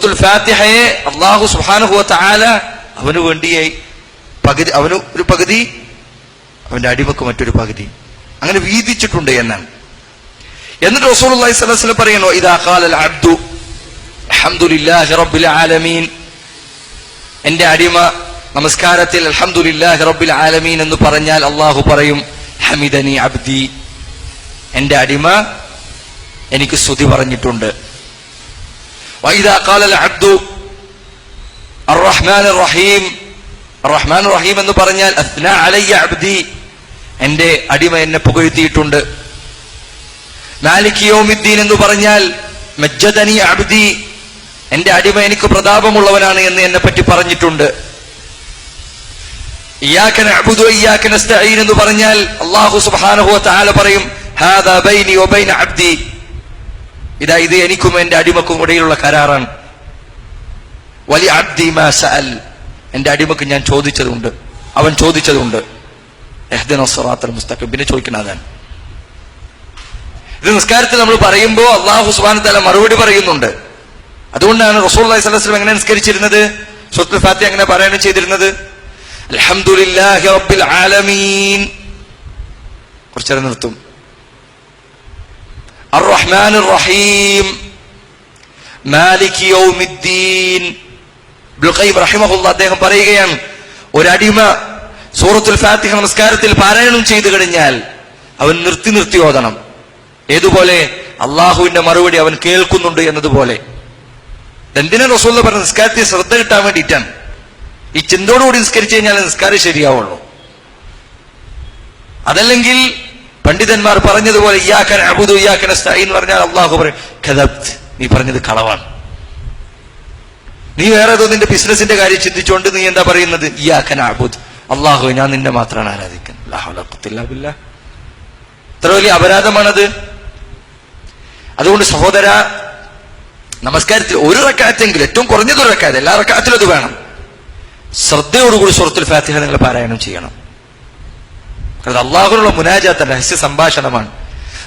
സൂറത്തുൽ ഫാത്തിഹയെ അള്ളാഹു സുഹാനുഹുവ താല അവന് വേണ്ടിയായി പകുതി അവന് ഒരു പകുതി അവന്റെ അടിമക്ക് മറ്റൊരു പകുതി. അങ്ങനെ വീതിച്ചിട്ടുണ്ട് എന്നാണ്. എന്നിട്ട് റസൂൽ അള്ളഹി സ്വലം പറയുന്നു ഇതാ അബ്ദു റബ്ബിൽ ആലമീൻ. എന്റെ അടിമ നമസ്കാരത്തിൽ അൽഹംദുലില്ലാഹി റബ്ബിൽ ആലമീൻ എന്ന് പറഞ്ഞാൽ അള്ളാഹു പറയും ഹമിദനി അബ്ദി. എന്റെ അടിമ എനിക്ക് സ്തുതി പറഞ്ഞിട്ടുണ്ട്. وإذا قال العبد الرحمن الرحيم الرحمن الرحيم എന്ന് പറഞ്ഞാൽ അസ്ന അലയ്യ അബ്ദി എന്റെ അടിമ എന്നെ പുകഴ്ത്തിയിട്ടുണ്ട് മാലിക് യൗമിദ്ദീൻ എന്ന് പറഞ്ഞാൽ മജ്ജദനി അബ്ദി എന്റെ അടിമ എനിക്ക് പ്രതാപമുള്ളവനാണ് എന്ന് എന്നെ പറ്റി പറഞ്ഞിട്ടുണ്ട് ഇയ്യാക നഅ്ബുദു ഇയ്യാക നസ്തഈൻ എന്ന് പറഞ്ഞാൽ അല്ലാഹു സുബ്ഹാനഹു വ തആല പറയും ഹാദാ ബൈനി വബൈന അബ്ദി ഇതാ ഇത് എനിക്കും എന്റെ അടിമക്കും ഇടയിലുള്ള കരാറാണ്. വലിയ അബ്ദി മാ സഅൽ. എന്റെ അടിമക്ക് ഞാൻ ചോദിച്ചതുണ്ട്. അവൻ ചോദിച്ചതുണ്ട്. പിന്നെ ചോദിക്കണം അതാണ് ഇത് നിസ്കാരത്തിൽ നമ്മൾ പറയുമ്പോൾ അള്ളാഹു സുബാൻ തല മറുപടി പറയുന്നുണ്ട്. അതുകൊണ്ടാണ് റസൂൽ അലൈഹി സ്വലം എങ്ങനെ നിസ്കരിച്ചിരുന്നത്? സ്വത്ത് ഫാത്തി അങ്ങനെ പാരായണം ചെയ്തിരുന്നത്? അൽഹംദുലില്ലാഹി റബ്ബിൽ ആലമീൻ. കുറച്ചേരം നിർത്തും. الرحمن الرحيم مالك يوم الدين ഇബ്നുൽ ഖയ്യിം റഹിമഹുല്ലാ അദ്ദേഹം പറയുകയാണ് ഒരടിമ സൂറത്തുൽ ഫാത്തിഹ നമസ്കാരത്തിൽ പാരായണം ചെയ്തു കഴിഞ്ഞാൽ അവൻ നിർത്തി നിർത്തി ഓതണം ഏതുപോലെ അള്ളാഹുവിന്റെ മറുപടി അവൻ കേൾക്കുന്നുണ്ട് എന്നതുപോലെ എന്തിനാ റസൂൽ പറഞ്ഞ നിസ്കാരത്തിൽ ശ്രദ്ധ കിട്ടാൻ വേണ്ടിയിട്ടാണ് ഈ ചിന്തയോടുകൂടി നിസ്കരിച്ചു കഴിഞ്ഞാൽ നിസ്കാരം ശരിയാവുള്ളൂ അതല്ലെങ്കിൽ പണ്ഡിതന്മാർ പറഞ്ഞതുപോലെ എന്ന് പറഞ്ഞാൽ അള്ളാഹു പറയും. നീ പറഞ്ഞത് കളവാണ്. നീ വേറെ ഏതോ നിന്റെ ബിസിനസിന്റെ കാര്യം ചിന്തിച്ചുകൊണ്ട് നീ എന്താ പറയുന്നത്? അള്ളാഹു ഞാൻ നിന്നെ മാത്രമാണ് ആരാധിക്കുന്നത്. ഇത്ര വലിയ അപരാധമാണത്. അതുകൊണ്ട് സഹോദര നമസ്കാരത്തിൽ ഒരു റക്കാത്തെങ്കിലും ഏറ്റവും കുറഞ്ഞത് ഒരു റക്കാത്ത് എല്ലാ റക്കാത്തിലും അത് വേണം. ശ്രദ്ധയോടുകൂടി സുഹൃത്തുൽ ഫാത്തിഹ നിങ്ങൾ പാരായണം ചെയ്യണം. കാരണം അള്ളാഹുനുള്ള മുനാജാത്ത രഹസ്യ സംഭാഷണമാണ്